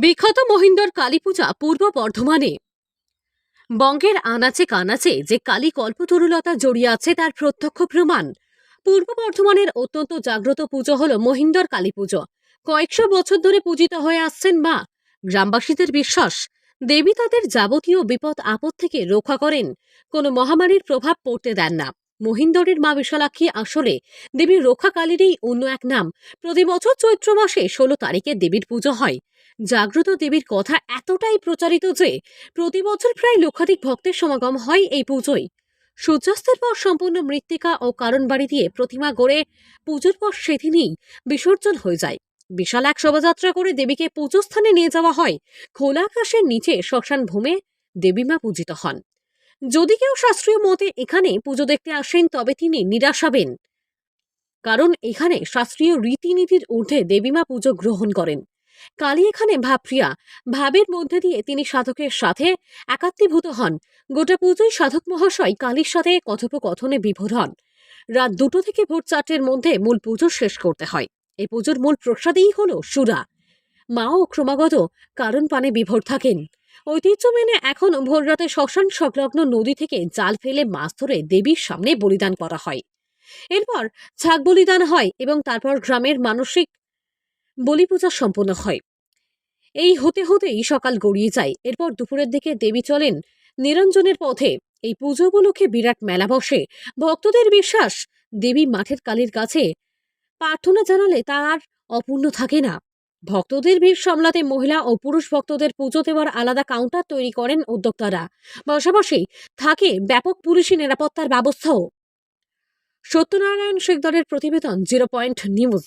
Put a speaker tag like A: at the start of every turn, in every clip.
A: বিখ্যাত মহিন্দর কালী পূজা পূর্ব বর্ধমানে। বঙ্গের আনাচে কানাচে যে কালী কল্পতরুলতা জড়িয়ে আছে তার প্রত্যক্ষ প্রমাণ। পূর্ব বর্ধমানের অত্যন্ত জাগ্রত পুজো হল মহিন্দর কালী পুজো। কয়েকশো বছর ধরে পূজিত হয়ে আসছেন মা। গ্রামবাসীদের বিশ্বাস, দেবী তাদের যাবতীয় বিপদ আপদ থেকে রক্ষা করেন। কোনো মহামারীর প্রভাব পড়তে দেন না। মহিন্দরের মা বিশালাক্ষী আসলে দেবীর রক্ষাকালীরই অন্য এক নাম। প্রতি বছর চৈত্র মাসে ষোলো তারিখে দেবীর পুজো হয়। জাগ্রত দেবীর কথা এতটাই প্রচারিত যে প্রতি বছর প্রায় লক্ষাধিক ভক্তের সমাগম হয় এই পুজোয়। সূর্যাস্তের পর সম্পূর্ণ মৃত্তিকা ও কারণ বাড়ি দিয়ে প্রতিমা গড়ে পুজোর পর সেদিনই বিসর্জন হয়ে যায়। বিশাল এক শোভাযাত্রা করে দেবীকে পুজো স্থানে নিয়ে যাওয়া হয়। খোলা আকাশের নিচে শ্মশান ভূমে দেবীমা পূজিত হন। যদি কেউ শাস্ত্রীয় মতে এখানে পুজো দেখতে আসেন, তবে তিনি নিরাশ হবেন। কারণ এখানে শাস্ত্রীয় রীতিনীতির ঊর্ধ্বে দেবীমা পুজো গ্রহণ করেন। কালী এখানে ভাবপ্রিয়া ভাবের মধ্যে দিয়ে তিনি সাধকের সাথে একাত্মীভূত হন। গোটা পুজোয় সাধক মহাশয় কালীর সাথে কথোপকথনে বিভোর হন। রাত দুটো থেকে ভোর চারটের মধ্যে মূল পুজো শেষ করতে হয়। এই পুজোর মূল প্রসাদেই হলো সুরা। মাও ক্রমাগত কারণ পানে বিভোর থাকেন। ঐতিহ্য মেনে এখন ভোররাতে শ্মশান সংলগ্ন নদী থেকে জাল ফেলে মাছ ধরে দেবীর সামনে বলিদান করা হয়। এরপর ছাগ বলিদান হয় এবং তারপর গ্রামের মানসিক বলি পূজা সম্পন্ন হয়। এই হতে হতেই সকাল গড়িয়ে যায়। এরপর দুপুরের দিকে দেবী চলেন নিরঞ্জনের পথে। এই পুজো উপলক্ষে বিরাট মেলা বসে। ভক্তদের বিশ্বাস, দেবী মাঠের কালীর কাছে প্রার্থনা জানালে তার আর অপূর্ণ থাকে না। ভক্তদের ভিড় সামলাতে মহিলা ও পুরুষ ভক্তদের পুজো দেওয়ার আলাদা কাউন্টার তৈরি করেন উদ্যোক্তারা। পাশাপাশি থাকে ব্যাপক পুলিশি নিরাপত্তার ব্যবস্থাও। সত্যনারায়ণ শেখদরের প্রতিবেদন, জিরো পয়েন্ট নিউজ।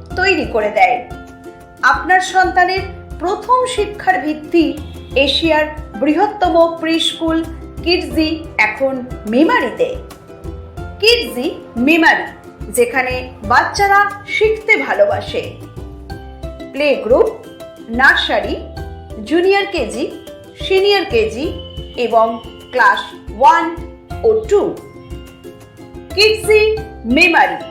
B: তৈরি করে দেয়। আপনার সন্তানের প্রথম শিক্ষার ভিত্তি এশিয়ার বৃহত্তম প্রি স্কুল কিডজি এখন মেমারিতে। কিডজি মেমারি, যেখানে বাচ্চারা শিখতে ভালোবাসে। Play group nursery, junior KG, senior KG এবং ক্লাস ওয়ান ও টু। কিডসি মেমারি